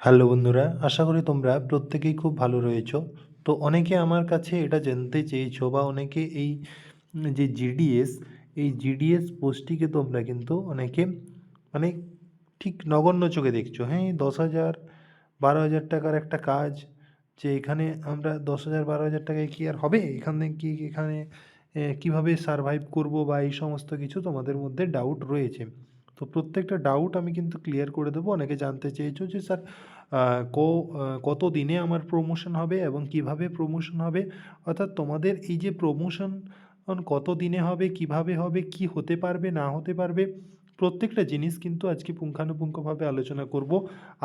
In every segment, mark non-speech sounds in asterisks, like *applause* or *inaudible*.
Hello বন্ধুরা, আশা করি তোমরা প্রত্যেকেই খুব ভালো রয়েছো। তো অনেকে আমার কাছে এটা জানতে চেয়েছো বা অনেকে এই যে জিডিএস এই জিডিএস পোস্টটিকে তোমরা কিন্তু অনেকে মানে ঠিক নগণ্য চোখে দেখছ। হ্যাঁ দশ হাজার বারো হাজার টাকার একটা কাজ যে এখানে আমরা দশ হাজার বারো হাজার টাকায় কি আর হবে? এখানে কি এখানে কীভাবে সারভাইভ করব বা এই সমস্ত কিছু তোমাদের মধ্যে ডাউট রয়েছে। তো প্রত্যেকটা ডাউট আমি কিন্তু ক্লিয়ার করে দেবো। অনেকে জানতে চেয়েছো যে, স্যার কত দিনে আমার প্রমোশন হবে এবং কীভাবে প্রমোশন হবে? অর্থাৎ তোমাদের এই যে প্রমোশন কত দিনে হবে, কীভাবে হবে, কি হতে পারবে, না হতে পারবে, প্রত্যেকটা জিনিস কিন্তু আজকে পুঙ্খানুপুঙ্খভাবে আলোচনা করব।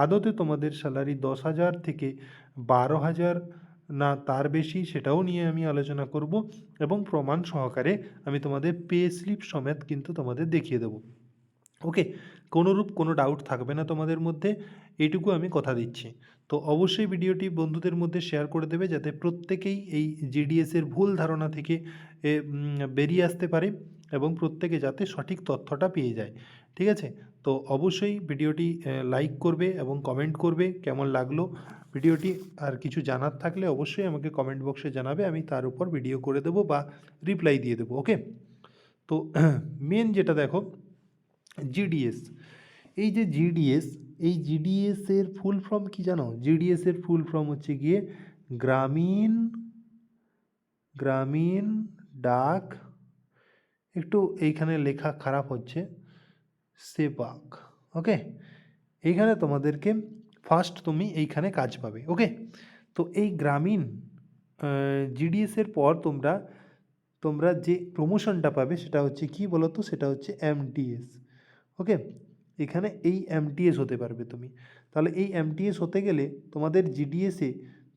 আদতে তোমাদের স্যালারি দশ হাজার থেকে বারো হাজার, না তার বেশি, সেটাও নিয়ে আমি আলোচনা করব এবং প্রমাণ সহকারে আমি তোমাদের পে স্লিপ সমেত কিন্তু তোমাদের দেখিয়ে দেবো। ওকে, কোনোরূপ কোনো ডাউট থাকবে না তোমাদের মধ্যে, এইটুকু আমি কথা দিচ্ছি। তো অবশ্যই ভিডিওটি বন্ধুদের মধ্যে শেয়ার করে দেবে যাতে প্রত্যেকেই এই জিডিএসের ভুল ধারণা থেকে বেরিয়ে আসতে পারে এবং প্রত্যেকে যাতে সঠিক তথ্যটা পেয়ে যায়। ঠিক আছে? তো অবশ্যই ভিডিওটি লাইক করবে এবং কমেন্ট করবে কেমন লাগল। ভিডিওটি আর কিছু জানার থাকলে অবশ্যই আমাকে কমেন্ট বক্সে জানাবে, আমি তার উপর ভিডিও করে দেবো বা রিপ্লাই দিয়ে দেবো ওকে তো *clears throat* মেন যেটা দেখো জিডিএস এই যে জিডিএস এই জিডিএস এর ফুল ফর্ম কি জানো? জিডিএস এর ফুল ফর্ম হচ্ছে গিয়ে গ্রামীণ গ্রামীণ ডাক, একটু এইখানে লেখা খারাপ হচ্ছে, সেবাক ওকে এইখানে তোমাদেরকে ফার্স্ট তুমি এইখানে কাজ পাবে ওকে তো এই গ্রামীণ জিডিএসের পর তোমরা তোমরা যে প্রমোশনটা পাবে সেটা হচ্ছে কি বলো তো সেটা হচ্ছে এমটিএস ওকে এখানে এই এমটিএস হতে পারবে তুমি। তাহলে এই এমটিএস হতে গেলে তোমাদের জিডিএসে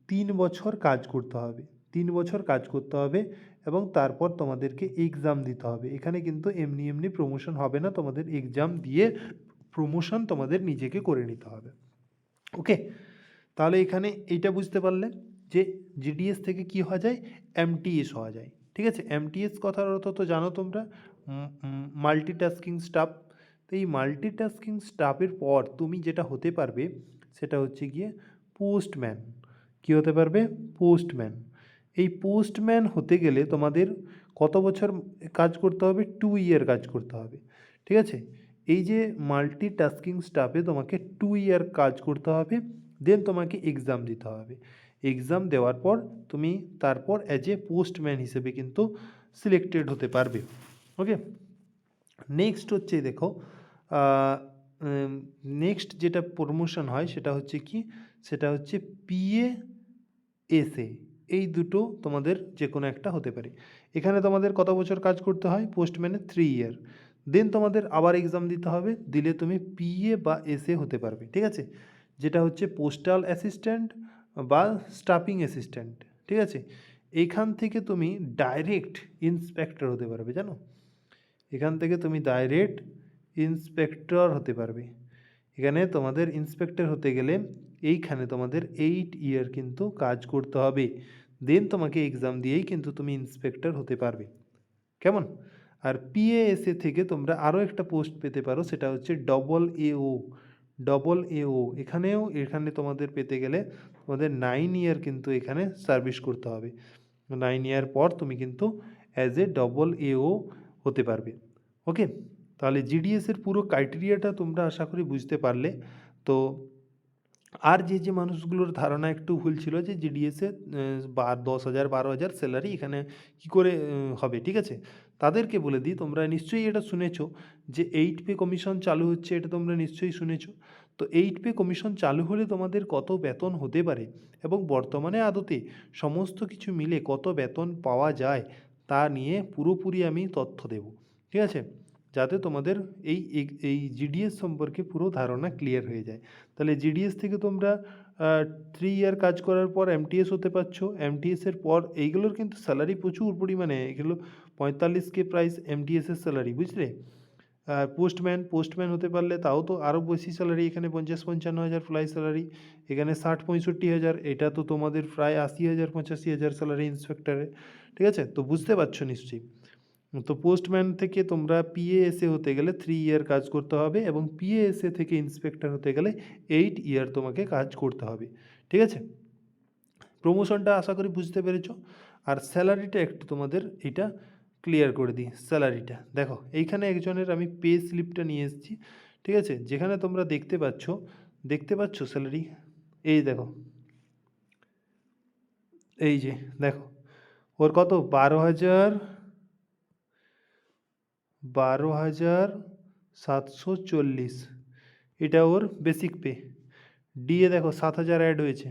তিন বছর কাজ করতে হবে। তিন বছর কাজ করতে হবে এবং তারপর তোমাদেরকে এক্সাম দিতে হবে। এখানে কিন্তু এমনি এমনি প্রমোশন হবে না। তোমাদের এক্সাম দিয়ে প্রমোশন তোমাদের নিজেকে করে নিতে হবে। ওকে তাহলে এখানে এইটা বুঝতে পারলে যে জিডিএস থেকে কি হওয়া যায়? এমটিএস হওয়া যায়। ঠিক আছে? এমটিএস কথার অর্থ তো জানো তোমরা। মাল্টিটাস্কিং স্টাফ তো এই মাল্টিটাস্কিং স্টাফের পর তুমি যেটা হতে পারবে, সেটা হচ্ছে গিয়ে পোস্টম্যান কী হতে পারবে? পোস্টম্যান এই পোস্টম্যান হতে গেলে তোমাদের কত বছর কাজ করতে হবে? টু ইয়ার কাজ করতে হবে। ঠিক আছে? এই যে মাল্টিটাস্কিং স্টাফে তোমাকে টু ইয়ার কাজ করতে হবে দেন তোমাকে এক্সাম দিতে হবে। এক্সাম দেওয়ার পর তুমি তারপর অ্যাজ এ পোস্টম্যান হিসেবে কিন্তু সিলেক্টেড হতে পারবে। ওকে নেক্সট হচ্ছে, দেখো নেক্সট যেটা প্রমোশন হয় সেটা হচ্ছে কি? সেটা হচ্ছে পিএ এসএ এই দুটো তোমাদের যে কোনো একটা হতে পারে। এখানে তোমাদের কত বছর কাজ করতে হয়? পোস্টম্যানে থ্রি ইয়ার দেন তোমাদের আবার এক্সাম দিতে হবে। দিলে তুমি পিএ বা এসএ হতে পারবে। ঠিক আছে? যেটা হচ্ছে পোস্টাল অ্যাসিস্ট্যান্ট বা স্টাফিং অ্যাসিস্ট্যান্ট ঠিক আছে? এখান থেকে তুমি ডাইরেক্ট ইন্সপেক্টর হতে পারবে, জানো? এখান থেকে তুমি ডাইরেক্ট ইন্সপেক্টর হতে পারবে। এখানে তোমাদের ইন্সপেক্টর হতে গেলে এইখানে তোমাদের এইট ইয়ার কিন্তু কাজ করতে হবে। দেন তোমাকে এক্সাম দিয়েই কিন্তু তুমি ইন্সপেক্টর হতে পারবে। কেমন? আর পিএএসএ থেকে তোমরা আরও একটা পোস্ট পেতে পারো, সেটা হচ্ছে ডবল এও ডবল এও এখানেও, এখানে তোমাদের পেতে গেলে তোমাদের নাইন ইয়ার কিন্তু এখানে সার্ভিস করতে হবে। নাইন ইয়ার পর তুমি কিন্তু অ্যাজ এ ডবল এও হতে পারবে। ওকে তাহলে জিডিএসের পুরো ক্রাইটেরিয়াটা তোমরা আশা করি বুঝতে পারলে। তো আর যে যে মানুষগুলোর ধারণা একটু ভুল ছিল যে জিডিএসে বা দশ হাজার, বারো হাজার স্যালারি এখানে কি করে হবে, ঠিক আছে? তাদেরকে বলে দিই, তোমরা নিশ্চয়ই এটা শুনেছো যে এইট পে কমিশন চালু হচ্ছে, এটা তোমরা নিশ্চয়ই শুনেছো। তো এইট পে কমিশন চালু হলে তোমাদের কত বেতন হতে পারে এবং বর্তমানে আদতে সমস্ত কিছু মিলে কত বেতন পাওয়া যায় তা নিয়ে পুরোপুরি আমি তথ্য দেব, ঠিক আছে? যাতে তোমাদের এই এই- জিডিএস সম্পর্কে পুরো ধারণা ক্লিয়ার হয়ে যায়। তাহলে জিডিএস থেকে তোমরা থ্রি ইয়ার কাজ করার পর এমটিএস হতে পারছ। এমটিএসের পর এইগুলোর কিন্তু স্যালারি প্রচুর পরিমাণে। এগুলো পঁয়তাল্লিশ কে প্রাইস এমটিএসের স্যালারি বুঝলে? পোস্টম্যান পোস্টম্যান হতে পারলে তাও তো আরও বেশি স্যালারি এখানে পঞ্চাশ পঞ্চান্ন হাজার ফ্লাই স্যালারি এখানে ষাট পঁয়ষট্টি হাজার, এটা তো তোমাদের প্রায় আশি হাজার, পঁচাশি হাজার স্যালারি ইন্সপেক্টরে ঠিক আছে? তো বুঝতে পারছ নিশ্চয়ই। তো পোস্টম্যান থেকে তোমরা পিএএসএ হতে গেলে থ্রি ইয়ার কাজ করতে হবে এবং পিএএসএ থেকে ইন্সপেক্টর হতে গেলে এইট ইয়ার তোমাকে কাজ করতে হবে, ঠিক আছে? প্রমোশনটা আশা করি বুঝতে পেরেছ। আর স্যালারিটা একটু তোমাদের এটা ক্লিয়ার করে দিই স্যালারিটা দেখো, এইখানে একজনের আমি পে স্লিপটা নিয়ে এসেছি, ঠিক আছে? যেখানে তোমরা দেখতে পাচ্ছ দেখতে পাচ্ছ স্যালারি এই দেখো। এই যে, দেখো, ওর কত? বারো হাজার বারো হাজার সাতশো চল্লিশ। এটা ওর বেসিক পে ডিএ দেখো সাত হাজার অ্যাড হয়েছে।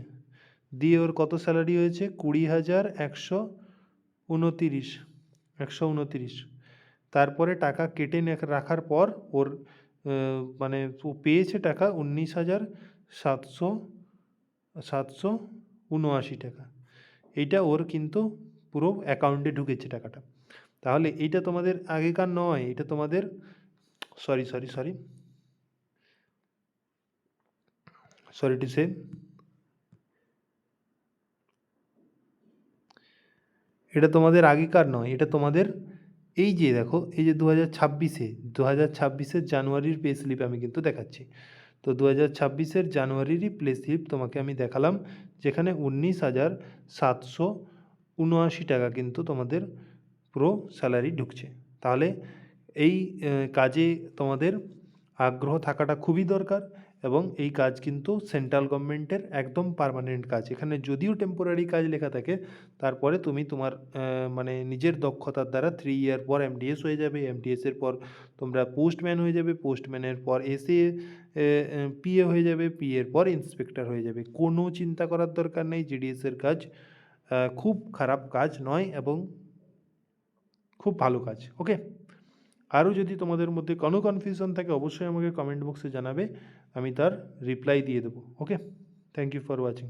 দিয়ে ওর কত স্যালারি হয়েছে? কুড়ি হাজার একশো উনতিরিশ। একশো উনতিরিশ। তারপরে টাকা কেটে রাখার পর ওর মানে ও পেয়েছে টাকা উনিশ হাজার সাতশো সাতশো উনআশি টাকা। এইটা ওর কিন্তু পুরো অ্যাকাউন্টে ঢুকেছে টাকাটা। তাহলে এইটা তোমাদের আগেকার নয়, এটা তোমাদের sorry sorry sorry sorry to say এটা তোমাদের আগেকার নয়, এটা তোমাদের এই যে দেখো, এই যে দু হাজার ছাব্বিশে দু হাজার ছাব্বিশের জানুয়ারির পে স্লিপ আমি কিন্তু দেখাচ্ছি। তো দু হাজার ছাব্বিশের জানুয়ারিরই প্লে স্লিপ তোমাকে আমি দেখালাম, যেখানে উনিশ হাজার সাতশো উনআশি টাকা কিন্তু তোমাদের পুরো স্যালারি ঢুকছে। তাহলে এই কাজে তোমাদের আগ্রহ থাকাটা খুবই দরকার এবং এই কাজ কিন্তু সেন্ট্রাল গভর্নমেন্টের একদম পার্মানেন্ট কাজ। এখানে যদিও টেম্পোরারি কাজ লেখা থাকে, তারপরে তুমি তোমার মানে নিজের দক্ষতার দ্বারা থ্রি ইয়ার পর এমডিএস হয়ে যাবে। এমডিএসের পর তোমরা পোস্টম্যান হয়ে যাবে। পোস্টম্যানের পর এসে পিএ হয়ে যাবে। পিএর পর ইন্সপেক্টর হয়ে যাবে। কোনো চিন্তা করার দরকার নেই। জিডিএসের কাজ খুব খারাপ কাজ নয় এবং খুব ভালো কাজ ওকে আরও যদি তোমাদের মধ্যে কোনো কনফিউশন থাকে, অবশ্যই আমাকে কমেন্ট বক্সে জানাবে, আমি তার রিপ্লাই দিয়ে দেবো okay thank you for watching